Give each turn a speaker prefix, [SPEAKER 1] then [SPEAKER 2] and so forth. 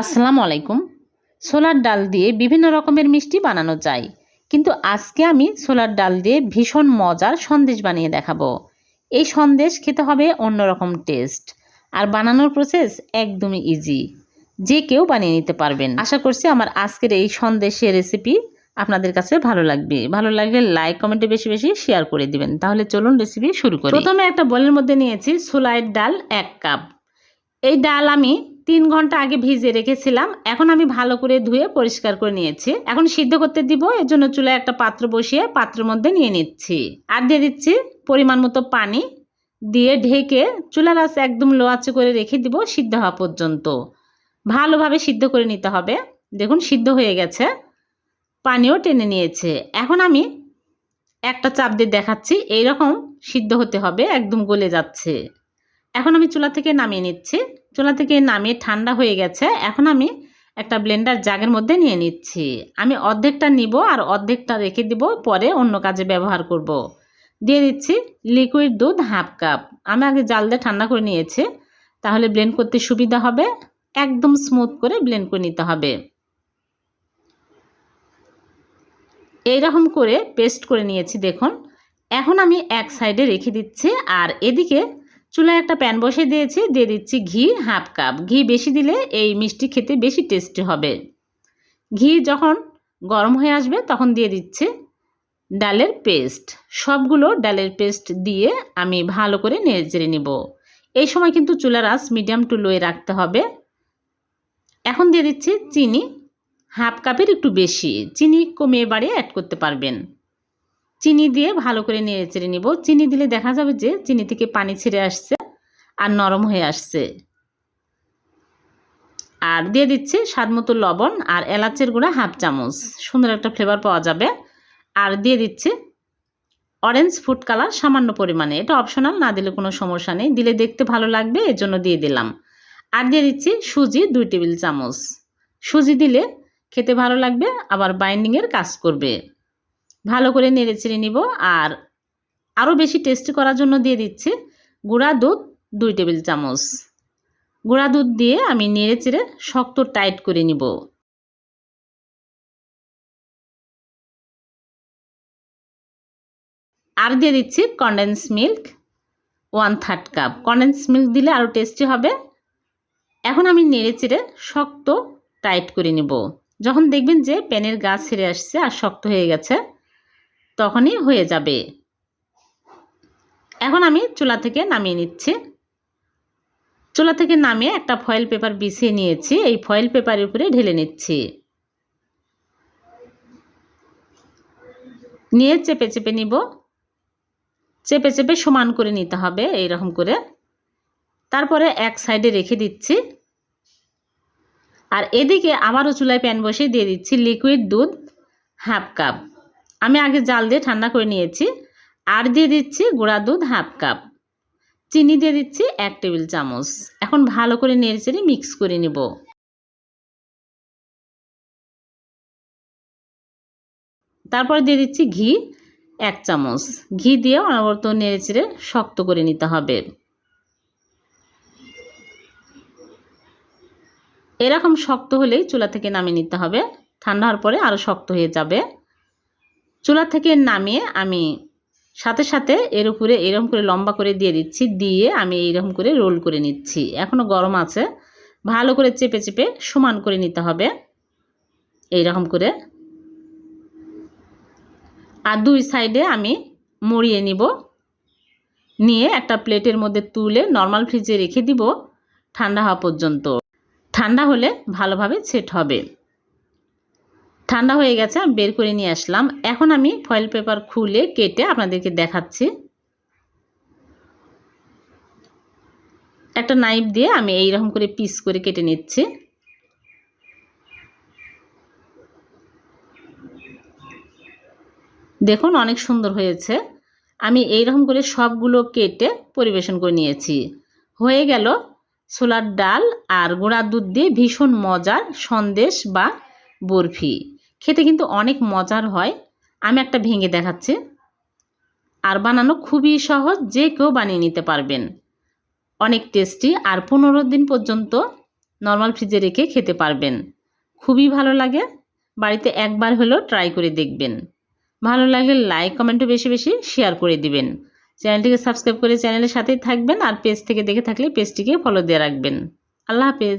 [SPEAKER 1] আসসালামু আলাইকুম। সোলার ডাল দিয়ে বিভিন্ন রকমের মিষ্টি বানানো যায়। কিন্তু আজকে আমি সোলার ডাল দিয়ে ভীষণ মজার সন্দেশ বানিয়ে দেখাবো। এই সন্দেশ খেতে হবে অন্যরকম টেস্ট। আর বানানোর প্রসেস একদমই ইজি যে কেউ বানিয়ে নিতে পারবেন। আশা করছি আমার আজকের এই সন্দেশের রেসিপি আপনাদের কাছে ভালো লাগবে। ভালো লাগলে লাইক কমেন্টে বেশি বেশি শেয়ার করে দিবেন। তাহলে চলুন রেসিপি শুরু করি। প্রথমে একটা বলের মধ্যে নিয়েছি সোলাইয়ের ডাল এক কাপ এই ডাল আমি তিন ঘণ্টা আগে ভিজিয়ে রেখেছিলাম। এখন আমি ভালো করে ধুয়ে পরিষ্কার করে নিয়েছি। এখন সিদ্ধ করতে দিব, এর জন্য চুলায় একটা পাত্র বসিয়ে পাত্রের মধ্যে নিয়ে নিচ্ছি। আর দিয়ে দিচ্ছি পরিমাণ মতো পানি দিয়ে ঢেকে চুলার আঁচ একদম লো আঁচে করে রেখে দিব সিদ্ধ হওয়া পর্যন্ত। ভালোভাবে সিদ্ধ করে নিতে হবে। দেখুন, সিদ্ধ হয়ে গেছে। পানিও টেনে নিয়েছে। এখন আমি একটা চাপ দিয়ে দেখাচ্ছি, এইরকম সিদ্ধ হতে হবে, একদম গলে যাচ্ছে। এখন আমি চুলা থেকে নামিয়ে নিচ্ছি। চুলা থেকে নামিয়ে ঠান্ডা হয়ে গেছে, এখন আমি একটা ব্লেন্ডার জাগের মধ্যে নিয়ে নিচ্ছি। আমি অর্ধেকটা নিব আর অর্ধেকটা রেখে দিব, পরে অন্য কাজে ব্যবহার করব। দিয়ে দিচ্ছি লিকুইড দুধ হাফ কাপ আমি আগে জাল দিয়ে ঠান্ডা করে নিয়েছি, তাহলে ব্লেন্ড করতে সুবিধা হবে। একদম স্মুথ করে ব্লেন্ড করে নিতে হবে। এইরকম করে পেস্ট করে নিয়েছি, দেখুন। এখন আমি এক সাইডে রেখে দিচ্ছি, আর এদিকে চুলায় একটা প্যান বসে দিয়েছি, দিয়ে দিচ্ছি ঘি হাফ কাপ ঘি বেশি দিলে এই মিষ্টি খেতে বেশি টেস্টি হবে। ঘি যখন গরম হয়ে আসবে, তখন দিয়ে দিচ্ছি ডালের পেস্ট সবগুলো ডালের পেস্ট দিয়ে আমি ভালো করে নেড়ে নেব। এই সময় কিন্তু চুলার আঁচ মিডিয়াম টু লোয়ে রাখতে হবে। এখন দিয়ে দিচ্ছি চিনি। হাফ কাপের একটু বেশি। চিনি কমিয়ে বাড়িয়ে অ্যাড করতে পারবেন। চিনি দিয়ে ভালো করে নেড়ে চেড়ে নিব। চিনি দিলে দেখা যাবে যে চিনি থেকে পানি ছেড়ে আসছে আর নরম হয়ে আসছে। আর দিয়ে দিচ্ছি স্বাদ মতো লবণ আর এলাচের গুঁড়া হাফ চামচ। সুন্দর একটা ফ্লেভার পাওয়া যাবে। আর দিয়ে দিচ্ছি অরেঞ্জ ফুড কালার সামান্য পরিমাণে। এটা অপশনাল না দিলে কোনো সমস্যা নেই। দিলে দেখতে ভালো লাগবে এর জন্য দিয়ে দিলাম। আর দিয়ে দিচ্ছি সুজি দুই টেবিল চামচ। সুজি দিলে খেতে ভালো লাগবে, আবার বাইন্ডিংয়ের কাজ করবে। ভালো করে নেড়ে নিব আর আরও বেশি টেস্টি করার জন্য দিয়ে দিচ্ছি গুঁড়া দুধ দুই টেবিল চামচ। গুঁড়া দুধ দিয়ে আমি নেড়ে চেড়ে শক্ত টাইট করে নিব। আর দিয়ে দিচ্ছি condense milk one third cup condense milk দিলে আরও টেস্টি হবে। এখন আমি নেড়ে চেড়ে শক্ত টাইট করে নিব। যখন দেখবেন যে প্যানের গাছ ছেড়ে আসছে আর শক্ত হয়ে গেছে তখনই হয়ে যাবে। এখন আমি চুলা থেকে নামিয়ে নিচ্ছি। চুলা থেকে নামিয়ে একটা ফয়েল পেপার বিছিয়ে নিয়েছি। এই ফয়েল পেপারের উপরে ঢেলে নিচ্ছি। নিয়ে চেপে চেপে নিব। চেপে চেপে সমান করে নিতে হবে এইরকম করে। তারপরে এক সাইডে রেখে দিচ্ছি। আর এদিকে আবারও চুলায় প্যান বসে দিয়ে দিচ্ছি লিকুইড দুধ হাফ কাপ আমি আগে জাল দিয়ে ঠান্ডা করে নিয়েছি। আর দিয়ে দিচ্ছি গুঁড়া দুধ হাফ কাপ। চিনি দিয়ে দিচ্ছি এক টেবিল চামচ। এখন ভালো করে নেড়ে চেড়ে মিক্স করে নেব। তারপরে দিয়ে দিচ্ছি ঘি এক চামচ। ঘি দিয়ে অনবরত নেড়েচেড়ে শক্ত করে নিতে হবে। এরকম শক্ত হলেই চুলা থেকে নামিয়ে নিতে হবে। ঠান্ডা হওয়ার পরে আরও শক্ত হয়ে যাবে। চুলা থেকে নামিয়ে আমি সাথে সাথে এর উপরে এরকম করে লম্বা করে দিয়ে দিচ্ছি, দিয়ে আমি এইরকম করে রোল করে নিচ্ছি। এখনও গরম আছে। ভালো করে চেপে চেপে সমান করে নিতে হবে। এইরকম করে। আর দুই সাইডে আমি মুড়িয়ে নিব। নিয়ে একটা প্লেটের মধ্যে তুলে নর্মাল ফ্রিজে রেখে দিব ঠান্ডা হওয়া পর্যন্ত। ঠান্ডা হলে ভালোভাবে সেট হবে। ঠান্ডা হয়ে গেছে, আমি বের করে নিয়ে আসলাম। এখন আমি ফয়েল পেপার খুলে কেটে আপনাদেরকে দেখাচ্ছি। একটা নাইফ দিয়ে আমি এই রকম করে পিস করে কেটে নিচ্ছি। দেখুন, অনেক সুন্দর হয়েছে। আমি এই রকম করে সবগুলো কেটে পরিবেশন করে নিয়েছি। হয়ে গেল ছোলার ডাল আর গুঁড়া দুধ দিয়ে ভীষণ মজার সন্দেশ বা বরফি। খেতে কিন্তু অনেক মজার হয়। আমি একটা ভেঙে দেখাচ্ছি। আর বানানো খুবই সহজ, যে কেউ বানিয়ে নিতে পারবেন। অনেক টেস্টি আর পনেরো দিন পর্যন্ত নর্মাল ফ্রিজে রেখে খেতে পারবেন। খুবই ভালো লাগে। বাড়িতে একবার হলেও ট্রাই করে দেখবেন। ভালো লাগলে লাইক কমেন্টও বেশি বেশি শেয়ার করে দিবেন। চ্যানেলটিকে সাবস্ক্রাইব করে চ্যানেলের সাথেই থাকবেন আর পেজ থেকে দেখে থাকলে পেজটিকে ফলো দিয়ে রাখবেন। আল্লাহ হাফেজ।